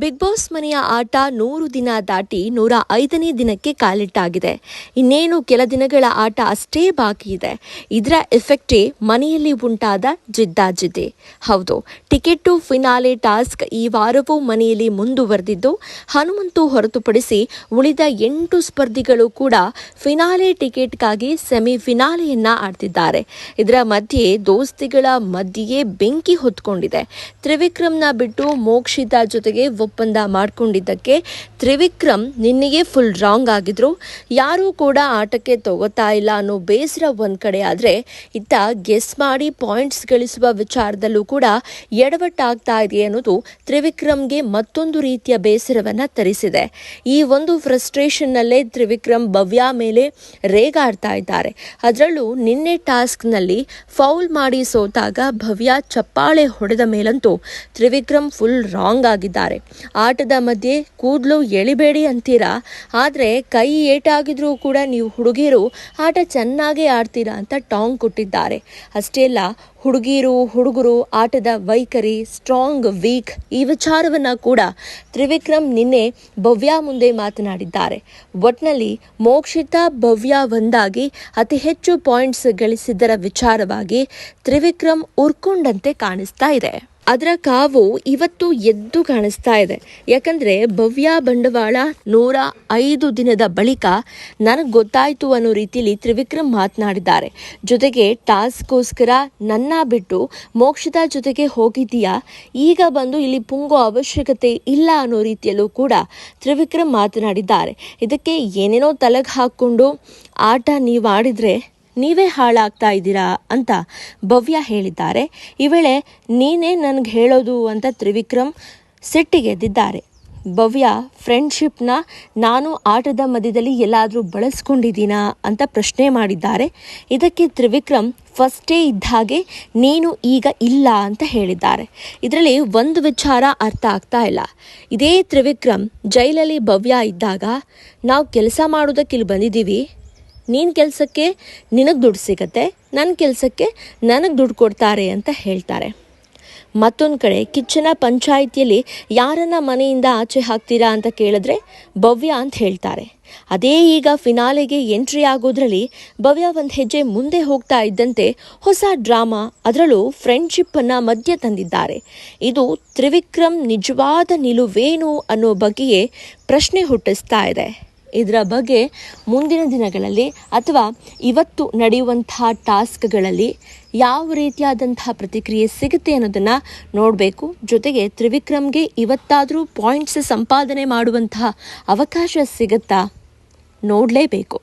Big boss ಮನೆಯ ಆಟ ನೂರು ದಿನ ದಾಟಿ ನೂರ ಐದನೇ ದಿನಕ್ಕೆ ಕಾಲಿಟ್ಟಾಗಿದೆ. ಇನ್ನೇನು ಕೆಲ ದಿನಗಳ ಆಟ ಅಷ್ಟೇ ಬಾಕಿ ಇದೆ. ಇದರ ಎಫೆಕ್ಟೇ ಮನೆಯಲ್ಲಿ ಉಂಟಾದ ಜಿದ್ದಾಜಿದ್ದಿ. ಹೌದು, ಟಿಕೆಟ್ ಟು ಫಿನಾಲೆ ಟಾಸ್ಕ್ ಈ ವಾರವೂ ಮನೆಯಲ್ಲಿ ಮುಂದುವರೆದಿದ್ದು, ಹನುಮಂತು ಹೊರತುಪಡಿಸಿ ಉಳಿದ ಎಂಟು ಸ್ಪರ್ಧಿಗಳು ಕೂಡ ಫಿನಾಲೆ ಟಿಕೆಟ್ಗಾಗಿ ಸೆಮಿಫಿನಾಲೆಯನ್ನ ಆಡ್ತಿದ್ದಾರೆ. ಇದರ ಮಧ್ಯೆ ದೋಸ್ತಿಗಳ ಮಧ್ಯೆಯೇ ಬೆಂಕಿ ಹೊತ್ಕೊಂಡಿದೆ. ತ್ರಿವಿಕ್ರಮ್ನ ಬಿಟ್ಟು ಮೋಕ್ಷಿತ ಜೊತೆಗೆ ಒಪ್ಪಂದ ಮಾಡಿಕೊಂಡಿದ್ದಕ್ಕೆ ತ್ರಿವಿಕ್ರಮ್ ನಿನ್ನೆಗೆ ಫುಲ್ ರಾಂಗ್ ಆಗಿದ್ರು. ಯಾರೂ ಕೂಡ ಆಟಕ್ಕೆ ತಗೋತಾ ಇಲ್ಲ ಅನ್ನೋ ಬೇಸರ ಒಂದ್ ಕಡೆ ಆದ್ರೆ ಇತ್ತ ಗೆಸ್ ಮಾಡಿ ಪಾಯಿಂಟ್ಸ್ ಗಳಿಸುವ ವಿಚಾರದಲ್ಲೂ ಕೂಡ ಎಡವಟ್ಟಾಗ್ತಾ ಇದೆ ಅನ್ನೋದು ತ್ರಿವಿಕ್ರಮ್ಗೆ ಮತ್ತೊಂದು ರೀತಿಯ ಬೇಸರವನ್ನ ತರಿಸಿದೆ. ಈ ಒಂದು ಫ್ರಸ್ಟ್ರೇಷನ್ ನಲ್ಲೇ ತ್ರಿವಿಕ್ರಮ್ ಭವ್ಯ ಮೇಲೆ ರೇಗಾಡ್ತಾ ಇದ್ದಾರೆ. ಅದರಲ್ಲೂ ನಿನ್ನೆ ಟಾಸ್ಕ್ನಲ್ಲಿ ಫೌಲ್ ಮಾಡಿ ಸೋತಾಗ ಭವ್ಯ ಚಪ್ಪಾಳೆ ಹೊಡೆದ ಮೇಲಂತೂ ತ್ರಿವಿಕ್ರಮ್ ಫುಲ್ ರಾಂಗ್ ಆಗಿದ್ದಾರೆ. ಆಟದ ಮಧ್ಯೆ ಕೂದಲು ಎಳಿಬೇಡಿ ಅಂತೀರಾ? ಆದರೆ ಕೈ ಏಟಾಗಿದ್ರೂ ಕೂಡ ನೀವು ಹುಡುಗಿರು ಆಟ ಚೆನ್ನಾಗೇ ಆಡ್ತೀರಾ ಅಂತ ಟಾಂಗ್ ಕೊಟ್ಟಿದ್ದಾರೆ. ಅಷ್ಟೇ ಅಲ್ಲ, ಹುಡುಗಿರು, ಹುಡುಗರು, ಆಟದ ವೈಖರಿ, ಸ್ಟ್ರಾಂಗ್, ವೀಕ್ ಈ ವಿಚಾರವನ್ನು ಕೂಡ ತ್ರಿವಿಕ್ರಮ್ ನಿನ್ನೆ ಭವ್ಯ ಮುಂದೆ ಮಾತನಾಡಿದ್ದಾರೆ. ಒಟ್ನಲ್ಲಿ ಮೋಕ್ಷಿತಾ ಭವ್ಯ ಒಂದಾಗಿ ಅತಿ ಹೆಚ್ಚು ಪಾಯಿಂಟ್ಸ್ ಗಳಿಸಿದ್ದರ ವಿಚಾರವಾಗಿ ತ್ರಿವಿಕ್ರಮ್ ಉರ್ಕೊಂಡಂತೆ ಕಾಣಿಸ್ತಾ ಇದೆ. ಅದರ ಕಾವು ಇವತ್ತು ಎದ್ದು ಕಾಣಿಸ್ತಾ ಇದೆ. ಯಾಕಂದ್ರೆ ಭವ್ಯ ಬಂಡವಾಳ ನೂರ ಐದು ದಿನದ ಬಳಿಕ ನನಗೆ ಗೊತ್ತಾಯಿತು ಅನ್ನೋ ರೀತಿಯಲ್ಲಿ ತ್ರಿವಿಕ್ರಮ್ ಮಾತನಾಡಿದ್ದಾರೆ. ಜೊತೆಗೆ ಟಾಸ್ಕ್ಗೋಸ್ಕರ ನನ್ನ ಬಿಟ್ಟು ಮೋಕ್ಷದ ಜೊತೆಗೆ ಹೋಗಿದ್ದೀಯಾ? ಈಗ ಬಂದು ಇಲ್ಲಿ ಪುಂಗೋ ಅವಶ್ಯಕತೆ ಇಲ್ಲ ಅನ್ನೋ ರೀತಿಯಲ್ಲೂ ಕೂಡ ತ್ರಿವಿಕ್ರಮ್ ಮಾತನಾಡಿದ್ದಾರೆ. ಇದಕ್ಕೆ ಏನೇನೋ ತಲೆಗೆ ಹಾಕ್ಕೊಂಡು ಆಟ ನೀವು ಆಡಿದ್ರೆ ನೀವೇ ಹಾಳಾಗ್ತಾ ಇದ್ದೀರಾ ಅಂತ ಭವ್ಯ ಹೇಳಿದ್ದಾರೆ. ಈ ವೇಳೆ ನೀನೇ ನನಗೆ ಹೇಳೋದು ಅಂತ ತ್ರಿವಿಕ್ರಮ್ ಸಿಟ್ಟಿಗೆದ್ದಿದ್ದಾರೆ ಭವ್ಯ ಫ್ರೆಂಡ್ಶಿಪ್ನ ನಾನು ಆಟದ ಮಧ್ಯದಲ್ಲಿ ಎಲ್ಲಾದರೂ ಬಳಸ್ಕೊಂಡಿದ್ದೀನಾ ಅಂತ ಪ್ರಶ್ನೆ ಮಾಡಿದ್ದಾರೆ. ಇದಕ್ಕೆ ತ್ರಿವಿಕ್ರಮ್ ಫಸ್ಟೇ ಇದ್ದ ಹಾಗೆ ನೀನು ಈಗ ಇಲ್ಲ ಅಂತ ಹೇಳಿದ್ದಾರೆ. ಇದರಲ್ಲಿ ಒಂದು ವಿಚಾರ ಅರ್ಥ ಆಗ್ತಾ ಇಲ್ಲ. ಇದೇ ತ್ರಿವಿಕ್ರಮ್ ಜೈಲಲ್ಲಿ ಭವ್ಯ ಇದ್ದಾಗ ನಾವು ಕೆಲಸ ಮಾಡೋದಕ್ಕೆ ಇಲ್ಲಿ ಬಂದಿದ್ದೀವಿ. ನೀನು ಕೆಲಸಕ್ಕೆ ನಿನಗೆ ದುಡ್ಡು ಸಿಗತ್ತೆ ನನ್ನ ಕೆಲಸಕ್ಕೆ ನನಗೆ ದುಡ್ಡು ಕೊಡ್ತಾರೆ ಅಂತ ಹೇಳ್ತಾರೆ. ಮತ್ತೊಂದು ಕಡೆ ಕಿಚ್ಚನ ಪಂಚಾಯಿತಿಯಲ್ಲಿ ಯಾರನ್ನ ಮನೆಯಿಂದ ಆಚೆ ಹಾಕ್ತೀರಾ ಅಂತ ಕೇಳಿದ್ರೆ ಭವ್ಯ ಅಂತ ಹೇಳ್ತಾರೆ. ಅದೇ ಈಗ ಫಿನಾಲೆಗೆ ಎಂಟ್ರಿ ಆಗೋದ್ರಲ್ಲಿ ಭವ್ಯ ಒಂದು ಹೆಜ್ಜೆ ಮುಂದೆ ಹೋಗ್ತಾ ಇದ್ದಂತೆ ಹೊಸ ಡ್ರಾಮಾ, ಅದರಲ್ಲೂ ಫ್ರೆಂಡ್ಶಿಪ್ಪನ್ನು ಮಧ್ಯ ತಂದಿದ್ದಾರೆ. ಇದು ತ್ರಿವಿಕ್ರಮ್ ನಿಜವಾದ ನಿಲುವೇನು ಅನ್ನೋ ಬಗ್ಗೆಯೇ ಪ್ರಶ್ನೆ ಹುಟ್ಟಿಸ್ತಾ ಇದೆ. ಇದರ ಬಗ್ಗೆ ಮುಂದಿನ ದಿನಗಳಲ್ಲಿ ಅಥವಾ ಇವತ್ತು ನಡೆಯುವಂತಹ ಟಾಸ್ಕ್ಗಳಲ್ಲಿ ಯಾವ ರೀತಿಯಾದಂತಹ ಪ್ರತಿಕ್ರಿಯೆ ಸಿಗುತ್ತೆ ಅನ್ನೋದನ್ನು ನೋಡಬೇಕು. ಜೊತೆಗೆ ತ್ರಿವಿಕ್ರಮ್ಗೆ ಇವತ್ತಾದರೂ ಪಾಯಿಂಟ್ಸ್ ಸಂಪಾದನೆ ಮಾಡುವಂತಹ ಅವಕಾಶ ಸಿಗುತ್ತಾ? ನೋಡಲೇಬೇಕು.